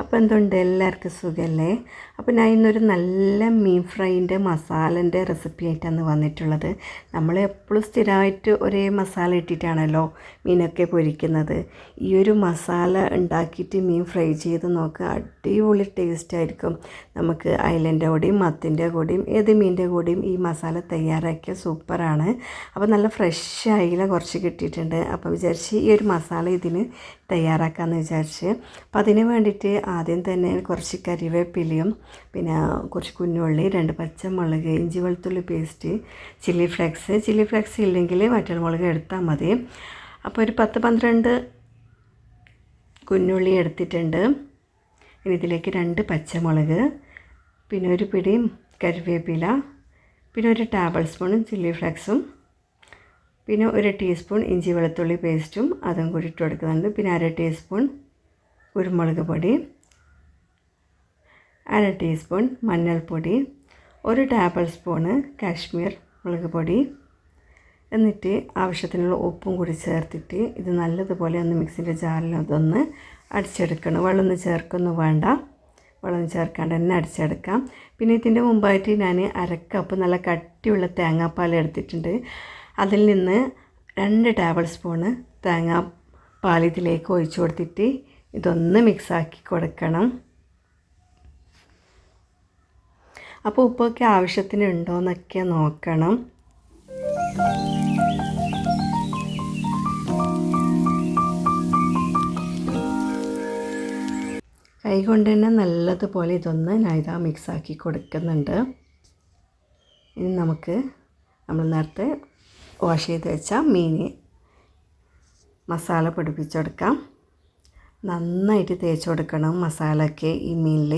അപ്പോൾ എന്തുണ്ട്? എല്ലാവർക്കും സുഖമല്ലേ അപ്പോൾ ഞാൻ ഇന്നൊരു നല്ല മീൻ ഫ്രൈന്റെ മസാലന്റെ റെസിപ്പി ആയിട്ടാണ് വന്നിട്ടുള്ളത്. നമ്മൾ എപ്പോഴും സ്ഥിരമായിട്ട് ഒരേ മസാല ഇട്ടിട്ടാണല്ലോ മീനൊക്കെ പൊരിക്കുന്നത്. ഈ ഒരു മസാല ഉണ്ടാക്കിയിട്ട് മീൻ ഫ്രൈ ചെയ്ത് നോക്കുക അടിപൊളി ടേസ്റ്റ് ആയിരിക്കും. നമുക്ക് അയലന്റെ കൂടിയും മത്തിന്റെ കൂടിയും ഏത് മീനിന്റെ കൂടിയും ഈ മസാല തയ്യാറാക്കിയ സൂപ്പറാണ് അപ്പോൾ നല്ല ഫ്രഷ് അയില കുറച്ച് കിട്ടിയിട്ടുണ്ട്. അപ്പോൾ വിചാരിച്ച് ഈ ഒരു മസാല ഇതിന് തയ്യാറാക്കാമെന്ന് വിചാരിച്ച്. അപ്പോൾ അതിന് വേണ്ടിയിട്ട് ആദ്യം തന്നെ കുറച്ച് കരിവേപ്പിലയും പിന്നെ കുറച്ച് കുഞ്ഞുള്ളി രണ്ട് പച്ചമുളക് ഇഞ്ചി വെളുത്തുള്ളി paste chilli flakes. Chilli flakes ഇല്ലെങ്കിൽ വറ്റൽമുളക് എടുത്താൽ മതി. അപ്പോൾ ഒരു പത്ത് പന്ത്രണ്ട് കുഞ്ഞുള്ളി എടുത്തിട്ടുണ്ട്. ഇനി ഇതിലേക്ക് രണ്ട് പച്ചമുളക് പിന്നെ ഒരു പിടി കരിവേപ്പില പിന്നെ ഒരു ടേബിൾ സ്പൂൺ ചില്ലി ഫ്ലെക്സും പിന്നെ ഒരു ടീസ്പൂൺ ഇഞ്ചി വെളുത്തുള്ളി പേസ്റ്റും അതും കൂടി ഇട്ട് കൊടുക്കുന്നുണ്ട്. പിന്നെ അര ടീസ്പൂൺ കുരുമുളക് പൊടി. അര ടീസ്പൂൺ മഞ്ഞൾപ്പൊടി ഒരു ടേബിൾ സ്പൂണ് കാശ്മീർ മുളക് പൊടി എന്നിട്ട് ആവശ്യത്തിനുള്ള ഉപ്പും കൂടി ചേർത്തിട്ട് ഇത് നല്ലതുപോലെ ഒന്ന് മിക്സിന്റെ ജാറിൽ അതൊന്ന് അടിച്ചെടുക്കണം. വെള്ളം ചേർക്കൊന്നും വേണ്ട. വെള്ളം ചേർക്കാണ്ട് തന്നെ അടിച്ചെടുക്കാം. പിന്നെ ഇതിന്റെ മുമ്പായിട്ട് ഞാൻ അരക്കപ്പ് നല്ല കട്ടിയുള്ള തേങ്ങാപ്പാൽ എടുത്തിട്ടുണ്ട്. അതിൽ നിന്ന് രണ്ട് ടേബിൾ സ്പൂണ് തേങ്ങാ പാൽ ഇതിലേക്ക് ഒഴിച്ചു കൊടുത്തിട്ട് ഇതൊന്ന് മിക്സാക്കി കൊടുക്കണം. അപ്പോൾ ഉപ്പൊക്കെ ആവശ്യത്തിന് ഉണ്ടോയെന്നൊക്കെ നോക്കണം. കൈ കൊണ്ട് തന്നെ നല്ലതുപോലെ ഇതൊന്ന് നൈത മിക്സാക്കി കൊടുക്കുന്നുണ്ട്. ഇനി നമുക്ക് നമ്മൾ നേരത്തെ വാഷ് ചെയ്ത് വെച്ച മീൻ മസാല പിടിപ്പിച്ചെടുക്കാം നന്നായിട്ട് തേച്ച് കൊടുക്കണം മസാലയൊക്കെ ഈ മീനിൽ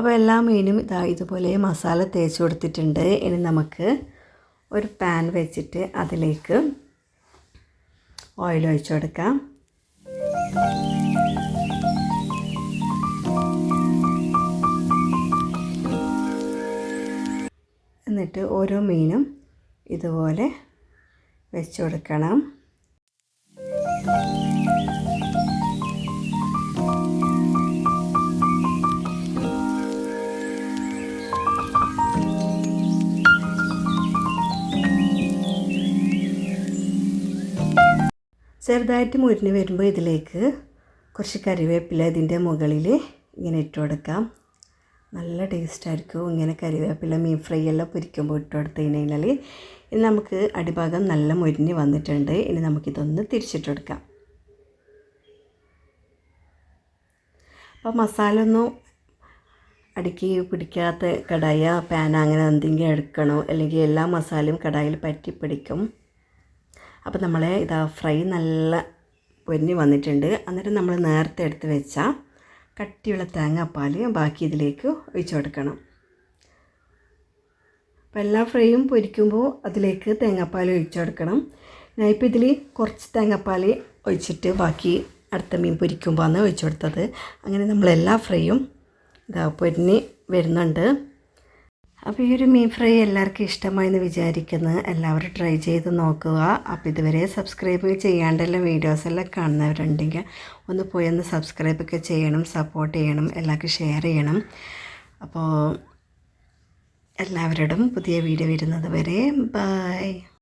അപ്പോൾ എല്ലാ മീനും ഇതാ ഇതുപോലെ മസാല തേച്ച് കൊടുത്തിട്ടുണ്ട്. ഇനി നമുക്ക് ഒരു പാൻ വെച്ചിട്ട് അതിലേക്ക് ഓയിൽ ഒഴിച്ചു കൊടുക്കാം. എന്നിട്ട് ഓരോ മീനും ഇതുപോലെ വെച്ച് കൊടുക്കണം. ചെറുതായിട്ട് മുരിഞ്ഞ് വരുമ്പോൾ ഇതിലേക്ക് കുറച്ച് കറിവേപ്പില ഇതിന്റെ മുകളിൽ ഇങ്ങനെ ഇട്ട് കൊടുക്കാം. നല്ല ടേസ്റ്റ് ആയിരിക്കും ഇങ്ങനെ കറിവേപ്പില മീൻ ഫ്രൈ എല്ലാം പൊരിക്കുമ്പോൾ ഇട്ട് കൊടുത്ത് കഴിഞ്ഞാൽ ഇനി നമുക്ക് അടിഭാഗം നല്ല മുരിഞ്ഞ് വന്നിട്ടുണ്ട്. ഇനി നമുക്കിതൊന്ന് തിരിച്ചിട്ട് കൊടുക്കാം. അപ്പോൾ മസാല ഒന്നും അടുക്കി പിടിക്കാത്ത കടായ പാന അങ്ങനെ എന്തെങ്കിലും എടുക്കണോ? അല്ലെങ്കിൽ എല്ലാ മസാലയും കടായിൽ പറ്റി പിടിക്കും അപ്പോൾ നമ്മളെ ഇതാ ഫ്രൈ നല്ല പൊന്നി വന്നിട്ടുണ്ട്. എന്നിട്ട് നമ്മൾ നേരത്തെ എടുത്ത് വെച്ച കട്ടിയുള്ള തേങ്ങാപ്പാൽ ബാക്കി ഇതിലേക്ക് ഒഴിച്ചു കൊടുക്കണം. അപ്പോൾ എല്ലാ ഫ്രൈയും പൊരിക്കുമ്പോൾ അതിലേക്ക് തേങ്ങാപ്പാൽ ഒഴിച്ചു കൊടുക്കണം. ഞാനിപ്പോൾ ഇതിൽ കുറച്ച് തേങ്ങാപ്പാൽ ഒഴിച്ചിട്ട് ബാക്കി അടുത്ത മീൻ പൊരിക്കുമ്പോൾ ആണ് ഒഴിച്ചു കൊടുത്തത്. അങ്ങനെ നമ്മളെല്ലാ ഫ്രൈയും ഇതാ പൊരിഞ്ഞ് വരുന്നുണ്ട്. അപ്പോൾ ഈ ഒരു മീൻ ഫ്രൈ എല്ലാവർക്കും ഇഷ്ടമായെന്ന് വിചാരിക്കുന്നത് എല്ലാവരും ട്രൈ ചെയ്ത് നോക്കുക. അപ്പോൾ ഇതുവരെ സബ്സ്ക്രൈബ് ചെയ്യാണ്ടെല്ലാം വീഡിയോസ് എല്ലാം കാണുന്നവരുണ്ടെങ്കിൽ ഒന്ന് പോയി ഒന്ന് സബ്സ്ക്രൈബൊക്കെ ചെയ്യണം സപ്പോർട്ട് ചെയ്യണം എല്ലാവർക്കും ഷെയർ ചെയ്യണം. അപ്പോൾ എല്ലാവരോടും പുതിയ വീഡിയോ വരുന്നത് വരെ ബൈ